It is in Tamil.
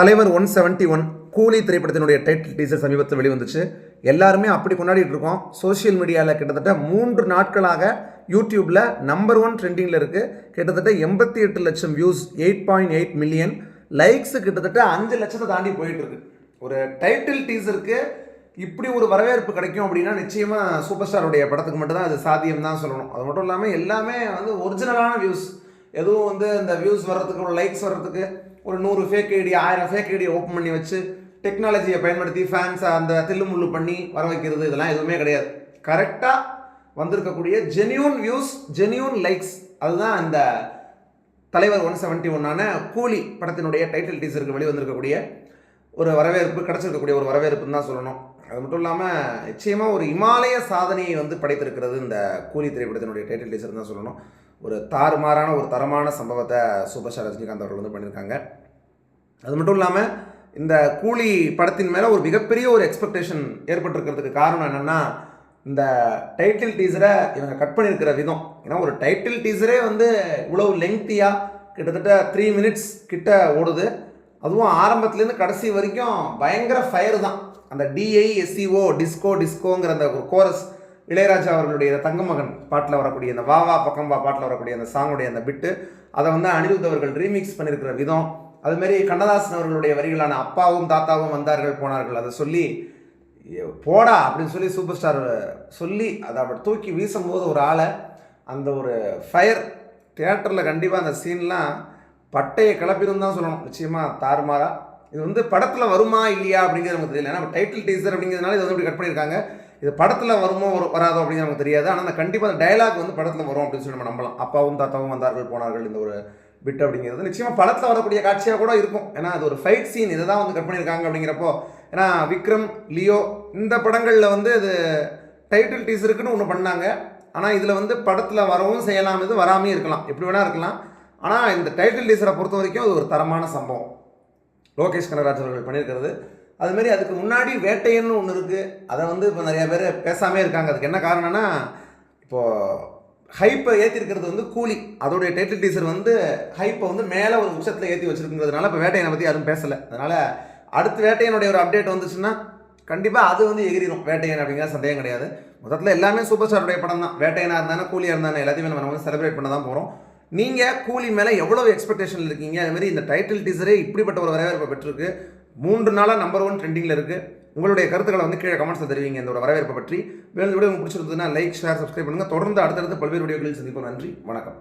தலைவர் ஒன் செவன்ட்டி ஒன் கூலி திரைப்படத்தினுடைய டைட்டில் டீசர் சமீபத்தில் வெளிவந்துச்சு. எல்லாருமே அப்படி கொண்டாடிட்டு இருக்கோம். சோஷியல் மீடியாவில் கிட்டத்தட்ட மூன்று நாட்களாக யூடியூப்பில் நம்பர் ஒன் ட்ரெண்டிங்கில் இருக்குது கிட்டத்தட்ட எண்பத்தி எட்டு லட்சம் views eight point eight million likes கிட்டத்தட்ட அஞ்சு லட்சத்தை தாண்டி போயிட்டுருக்கு ஒரு டைட்டில் டீசருக்கு இப்படி ஒரு வரவேற்பு கிடைக்கும் அப்படின்னா நிச்சயமாக சூப்பர் ஸ்டாருடைய படத்துக்கு மட்டும்தான் அது சாத்தியம் தான் சொல்லணும். அது மட்டும் இல்லாமல் எல்லாமே வந்து ஒரிஜினலான வியூஸ் எதுவும் வந்து இந்த வியூஸ் வர்றதுக்கு ஒரு லைக்ஸ் வர்றதுக்கு ஒரு நூறு ஃபேக் ஐடி ஆயிரம் ஃபேக் ஐடியை ஓப்பன் பண்ணி வச்சு டெக்னாலஜியை பயன்படுத்தி ஃபேன்ஸை அந்த தில்லுமுள்ளு பண்ணி வர வைக்கிறது இதெல்லாம் எதுவுமே கிடையாது. கரெக்டாக வந்திருக்கக்கூடிய ஜென்யூன் வியூஸ் ஜென்யூன் லைக்ஸ் அதுதான் இந்த தலைவர் ஒன் செவன்ட்டி ஒன்னான கூலி படத்தினுடைய டைட்டில் டீசருக்கு வெளிவந்திருக்கக்கூடிய ஒரு வரவேற்பு கிடச்சிருக்கக்கூடிய ஒரு வரவேற்புன்னு தான் சொல்லணும். அது மட்டும் இல்லாமல் நிச்சயமாக ஒரு இமாலய சாதனையை வந்து படைத்திருக்கிறது இந்த கூலி திரைப்படத்தினுடைய டைட்டில் டீசர் தான் சொல்லணும். ஒரு தாறுமாறான ஒரு தரமான சம்பவத்தை சூப்பர்ஸ்டார் ரஜினிகாந்த் அவர்கள் வந்து பண்ணியிருக்காங்க. அது மட்டும் இல்லாமல் இந்த கூலி படத்தின் மேலே ஒரு மிகப்பெரிய ஒரு எக்ஸ்பெக்டேஷன் ஏற்பட்டிருக்கிறதுக்கு காரணம் என்னென்னா இந்த டைட்டில் டீசரை இவங்க கட் பண்ணியிருக்கிற விதம். ஏன்னா ஒரு டைட்டில் டீசரே வந்து இவ்வளவு லெங்க்த்தியாக கிட்டத்தட்ட த்ரீ மினிட்ஸ் கிட்ட ஓடுது. அதுவும் ஆரம்பத்துலேருந்து கடைசி வரைக்கும் பயங்கர ஃபயர் தான். அந்த டிஐ எஸ்சிஓ டிஸ்கோ டிஸ்கோங்கிற அந்த ஒரு கோரஸ் இளையராஜா அவர்களுடைய தங்கமகன் பாட்டில் வரக்கூடிய அந்த வா வா பக்கம் வா பாட்டில் வரக்கூடிய அந்த சாங்குடைய அந்த பிட்டு அதை வந்து அனிருத் அவர்கள் ரீமிக்ஸ் பண்ணியிருக்கிற விதம். அதுமாரி கண்ணதாசன் அவர்களுடைய வரிகளான அப்பாவும் தாத்தாவும் வந்தார்கள் போனார்கள். அதை சொல்லி போடா அப்படின்னு சொல்லி சூப்பர் ஸ்டார் சொல்லி அதை அப்படி தூக்கி வீசும்போது ஒரு ஆளை அந்த ஒரு ஃபயர் தியேட்டரில் கண்டிப்பாக அந்த சீன்லாம் பட்டையை கிளப்பிடும் தான் சொல்லணும். நிச்சயமாக தாறுமாறா. இது வந்து படத்தில் வருமா இல்லையா அப்படிங்கிறது நமக்கு தெரியல. ஏன்னா டைட்டில் டீசர் அப்படிங்கிறதுனால இது வந்து இப்படி கட் பண்ணியிருக்காங்க. இது படத்தில் வருமோ வரும் வராதோ அப்படின்னு நமக்கு தெரியாது. ஆனால் அந்த கண்டிப்பாக அந்த டைலாக் வந்து படத்தில் வரும் அப்படின்னு சொல்லி நம்ம நம்பலாம். அப்பாவும் தாத்தாவும் வந்தார்கள் போனார்கள் இந்த ஒரு பிட் அப்படிங்கிறது. நிச்சயமாக படத்தில் வரக்கூடிய காட்சியாக கூட இருக்கும். ஏன்னா அது ஒரு ஃபைட் சீன் இதை தான் வந்து கட் பண்ணியிருக்காங்க அப்படிங்கிறப்போ ஏன்னா விக்ரம் லியோ இந்த படங்களில் வந்து இது டைட்டில் டீசருக்குன்னு ஒன்று பண்ணாங்க. ஆனால் இதில் வந்து படத்தில் வரவும் செய்யலாம் இது வராமையும் இருக்கலாம். எப்படி வேணால் இருக்கலாம். ஆனால் இந்த டைட்டில் டீசரை பொறுத்த வரைக்கும் அது ஒரு தரமான சம்பவம். லோகேஷ் கனகராஜ் அவர்கள் பண்ணியிருக்கிறது. அதுமாரி அதுக்கு முன்னாடி வேட்டையன்னு ஒன்று இருக்குது அதை வந்து இப்போ நிறையா பேர் பேசாமே இருக்காங்க. அதுக்கு என்ன காரணம்னா இப்போது ஹைப்பை ஏற்றிருக்கிறது வந்து கூலி. அதோடைய டைட்டில் டீசர் வந்து ஹைப்பை வந்து மேலே ஒரு உச்சத்தில் ஏற்றி வச்சிருக்கிறதுனால இப்போ வேட்டையனை பற்றி யாரும் பேசலை. அதனால் அடுத்து வேட்டையனுடைய ஒரு அப்டேட் வந்துச்சுன்னா கண்டிப்பாக அது வந்து எகிரிடும் வேட்டையன் அப்படிங்கிற சந்தேகம் கிடையாது. மொத்தத்தில் எல்லாமே சூப்பர் ஸ்டாருடைய படம் தான். வேட்டையனாக இருந்தானே கூலியாக இருந்தானே எல்லாத்தையுமே நம்ம வந்து செலிப்ரேட் பண்ண தான் போகிறோம் நீங்கள் கூலி மேலே எவ்வளோ எக்ஸ்பெக்டேஷன் இருக்கீங்க? அதுமாரி இந்த டைட்டில் டீசரே இப்படிப்பட்ட ஒரு வரவேற்பை பெற்றிருக்கு. மூன்று நாளாக நம்பர் ஒன் ட்ரெண்டிங்கில் இருக்குது உங்களுடைய கருத்துக்களை வந்து கீழே கமெண்ட்ஸில் தெரிவிங்க. இந்த வரவேற்பை பற்றி. வேறு வீடியோ உங்களுக்கு பிடிச்சிருந்ததுன்னா லைக் ஷேர் சப்ஸ்கிரைப் பண்ணுங்கள் தொடர்ந்து அடுத்தடுத்து பல்வேறு வீடியோக்களில் சந்திப்போம். நன்றி. வணக்கம்.